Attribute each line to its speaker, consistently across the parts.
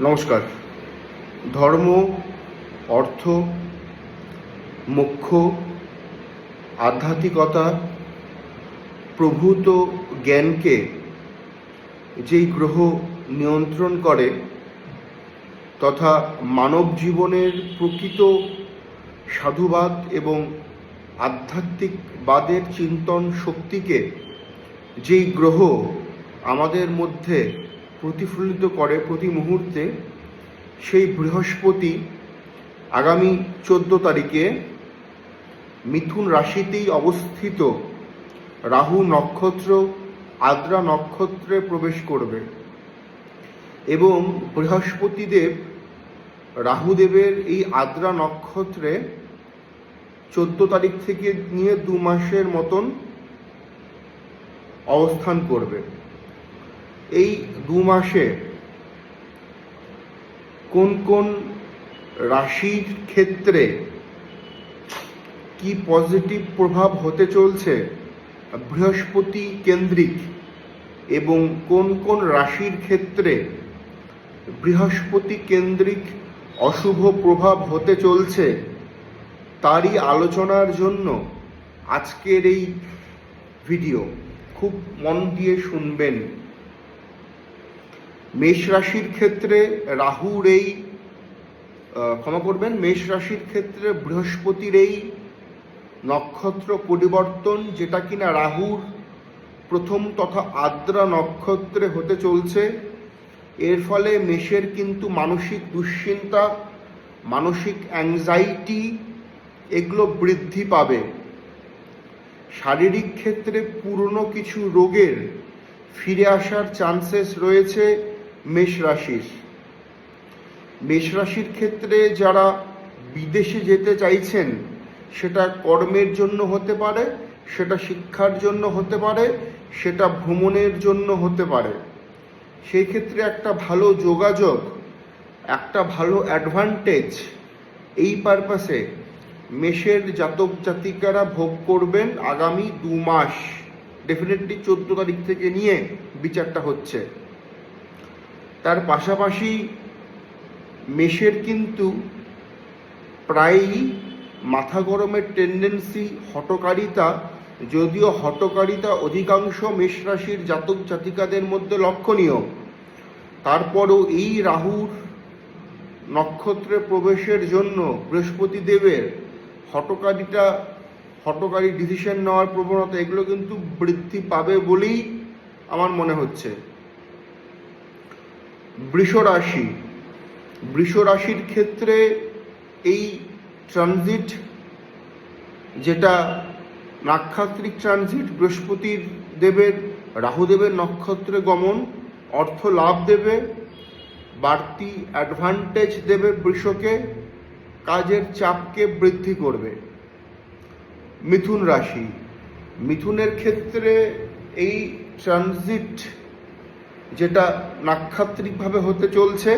Speaker 1: নমস্কার। ধর্ম, অর্থ, মোক্ষ, আধ্যাত্মিকতা, প্রভূত জ্ঞানকে যেই গ্রহ নিয়ন্ত্রণ করে তথা মানব জীবনের প্রকৃত সাধুবাদ এবং আধ্যাত্মিকবাদের চিন্তন শক্তিকে যেই গ্রহ আমাদের মধ্যে প্রতিফলিত করে প্রতি মুহূর্তে, সেই বৃহস্পতি আগামী চোদ্দ তারিখে মিথুন রাশিতেই অবস্থিত রাহু নক্ষত্র, আদ্রা নক্ষত্রে প্রবেশ করবে এবং বৃহস্পতিদেব রাহুদেবের এই আদ্রা নক্ষত্রে চোদ্দ তারিখ থেকে নিয়ে দু মাসের মতন অবস্থান করবে। এই দু মাসে কোন কোন রাশির ক্ষেত্রে কি পজিটিভ প্রভাব হতে চলছে বৃহস্পতি কেন্দ্রিক এবং কোন কোন রাশির ক্ষেত্রে বৃহস্পতি কেন্দ্রিক অশুভ প্রভাব হতে চলছে তারই আলোচনার জন্য আজকের এই ভিডিও। খুব মন দিয়ে শুনবেন। মেষ রাশির ক্ষেত্রে রাহুর এই ক্ষমা করবেন, মেষ রাশির ক্ষেত্রে বৃহস্পতির এই নক্ষত্র পরিবর্তন, যেটা কিনা রাহুর প্রথম তথা আদ্রা নক্ষত্রে হতে চলছে। এর ফলে মেষের কিন্তু মানসিক দুশ্চিন্তা, মানসিক অ্যাংজাইটি এগুলো বৃদ্ধি পাবে। শারীরিক ক্ষেত্রে পুরনো কিছু রোগের ফিরে আসার চান্সেস রয়েছে। মেষ রাশির মেষ রাশির ক্ষেত্রে যারা বিদেশে যেতে চাইছেন, সেটা কর্মের জন্য হতে পারে, সেটা শিক্ষার জন্য হতে পারে, সেটা ভ্রমণের জন্য হতে পারে। সেই ক্ষেত্রে একটা ভালো যোগাযোগ, একটা ভালো অ্যাডভান্টেজ, এই পারপাসে মেষের জাতক জাতিকারা ভোগ করবেন আগামী দু মাস। ডেফিনেটলি চোদ্দ তারিখ থেকে নিয়ে বিচারটা হচ্ছে। তার পাশাপাশি মেষের কিন্তু প্রায়ই মাথা গরমের টেন্ডেন্সি হটকারিতা, যদিও হটকারিতা অধিকাংশ মেষ রাশির জাতক জাতিকাদের মধ্যে লক্ষণীয়। তারপরও এই রাহুর নক্ষত্রে প্রবেশের জন্য বৃহস্পতি দেবের হটকারিতা, হটকারী ডিসিশন নেওয়ার প্রবণতা এগুলো কিন্তু বৃদ্ধি পাবে বলেই আমার মনে হচ্ছে। বৃষ রাশি বৃষ রাশির ক্ষেত্রে এই ট্রানজিট, যেটা নাক্ষাত্রিক ট্রানজিট, বৃহস্পতির দেবের রাহুদেবের নক্ষত্রে গমন, অর্থ লাভ দেবে, বাড়তি অ্যাডভান্টেজ দেবে বৃষকে, কাজের চাপকে বৃদ্ধি করবে। মিথুন রাশি। মিথুনের ক্ষেত্রে এই ট্রানজিট যেটা নাক্ষাত্রিকভাবে হতে চলছে,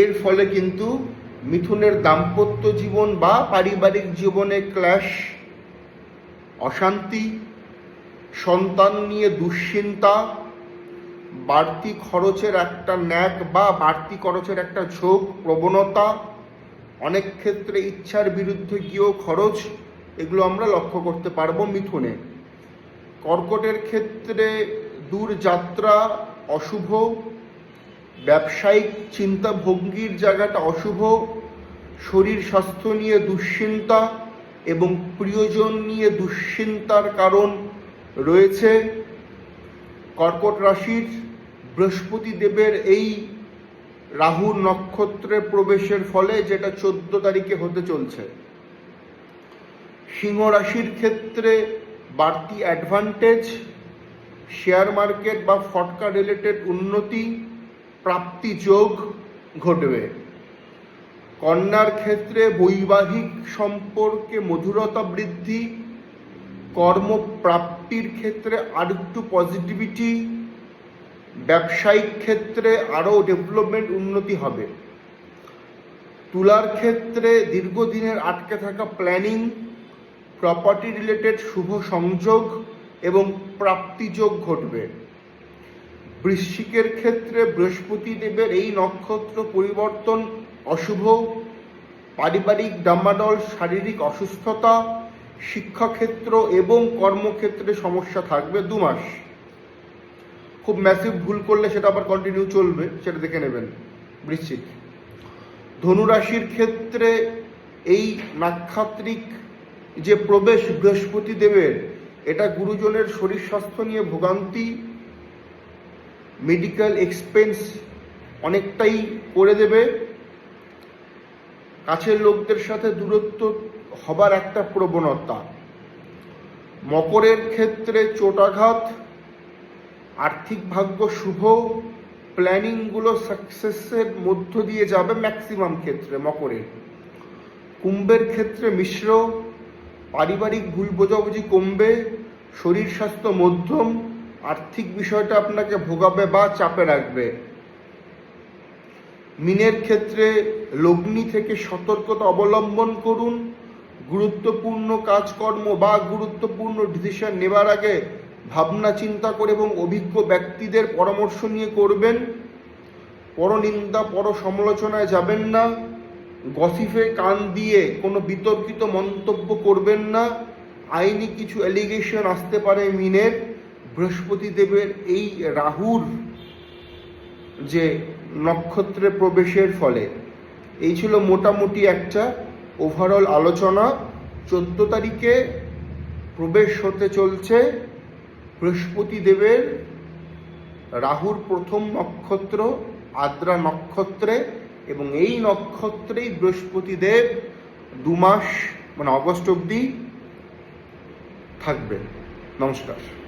Speaker 1: এর ফলে কিন্তু মিথুনের দাম্পত্য জীবন বা পারিবারিক জীবনে ক্ল্যাশ, অশান্তি, সন্তান নিয়ে দুশ্চিন্তা, বাড়তি খরচের একটা ন্যাক বা বাড়তি খরচের একটা ঝোঁক, প্রবণতা, অনেক ক্ষেত্রে ইচ্ছার বিরুদ্ধে গিয়েও খরচ, এগুলো আমরা লক্ষ্য করতে পারব মিথুনে। কর্কটের ক্ষেত্রে দূর যাত্রা অশুভ, ব্যবসায়িক চিন্তা ভঙ্গির জায়গাটা অশুভ, শরীর স্বাস্থ্য নিয়ে দুশ্চিন্তা এবং প্রিয়জন নিয়ে দুশ্চিন্তার কারণ রয়েছে। কর্কট রাশির বৃহস্পতি দেবের এই রাহুর নক্ষত্রে প্রবেশের ফলে যেটা চোদ্দ তারিখে হতে চলছে। সিংহ রাশির ক্ষেত্রে বাড়তি অ্যাডভান্টেজ শেয়ার মার্কেট বা ফটকা রিলেটেড উন্নতি, প্রাপ্তি যোগ ঘটবে। কন্যার ক্ষেত্রে বৈবাহিক সম্পর্কে মধুরতা বৃদ্ধি, কর্মপ্রাপ্তির ক্ষেত্রে আর একটু পজিটিভিটি ব্যবসায়িক ক্ষেত্রে আরও ডেভেলপমেন্ট উন্নতি হবে। তুলার ক্ষেত্রে দীর্ঘদিনের আটকে থাকা প্ল্যানিং প্রপার্টি রিলেটেড শুভ সংযোগ এবং প্রাপ্তিযোগ ঘটবে। বৃশ্চিকের ক্ষেত্রে বৃহস্পতি দেবের এই নক্ষত্র পরিবর্তন অশুভ। পারিবারিক ডাম্বাডল শারীরিক অসুস্থতা, শিক্ষাক্ষেত্র এবং কর্মক্ষেত্রে সমস্যা থাকবে দু মাস। খুব ম্যাসিভ ভুল করলে সেটা আবার কন্টিনিউ চলবে, সেটা দেখে নেবেন বৃশ্চিক। ধনুরাশির ক্ষেত্রে এই নাক্ষাত্রিক যে প্রবেশ বৃহস্পতি দেবের এটা গুরুজনের শরীর স্বাস্থ্য নিয়ে ভোগান্তি মেডিকেল এক্সপেন্স অনেকটাই করে দেবে। কাছের লোকদের সাথে দূরত্ব হবার একটা প্রবণতা। মকরের ক্ষেত্রে চোটাঘাত, আর্থিক ভাগ্য শুভ প্ল্যানিংগুলো সাকসেসের মধ্য দিয়ে যাবে ম্যাক্সিমাম ক্ষেত্রে মকরের। কুম্ভের ক্ষেত্রে মিশ্র পারিবারিক ভুল বোঝাবুঝি কমবে, শরীর স্বাস্থ্য মধ্যম, আর্থিক বিষয়টা আপনাকে ভোগাবে বা চাপে রাখবে। মিনের ক্ষেত্রে লগ্নি থেকে সতর্কতা অবলম্বন করুন, গুরুত্বপূর্ণ কাজকর্ম বা গুরুত্বপূর্ণ ডিসিশন নেবার আগে ভাবনা চিন্তা করে এবং অভিজ্ঞ ব্যক্তিদের পরামর্শ নিয়ে করবেন। পরনিন্দা পর সমালোচনায় যাবেন না। গসিফে কান দিয়ে কোনো বিতর্কিত মন্তব্য করবেন না। আইনি কিছু অ্যালিগেশন আসতে পারে মিনের। বৃহস্পতি দেবের এই রাহুর যে নক্ষত্রে প্রবেশের ফলে। এই ছিল মোটামুটি একটা ওভারঅল আলোচনা। চোদ্দ তারিখে প্রবেশ হতে চলছে বৃহস্পতি দেবের রাহুর প্রথম নক্ষত্র, আদ্রা নক্ষত্রে। এবং এই নক্ষত্রেই বৃহস্পতি দেব দু মাস মানে অগস্ট অবধি থাকবেন। নমস্কার।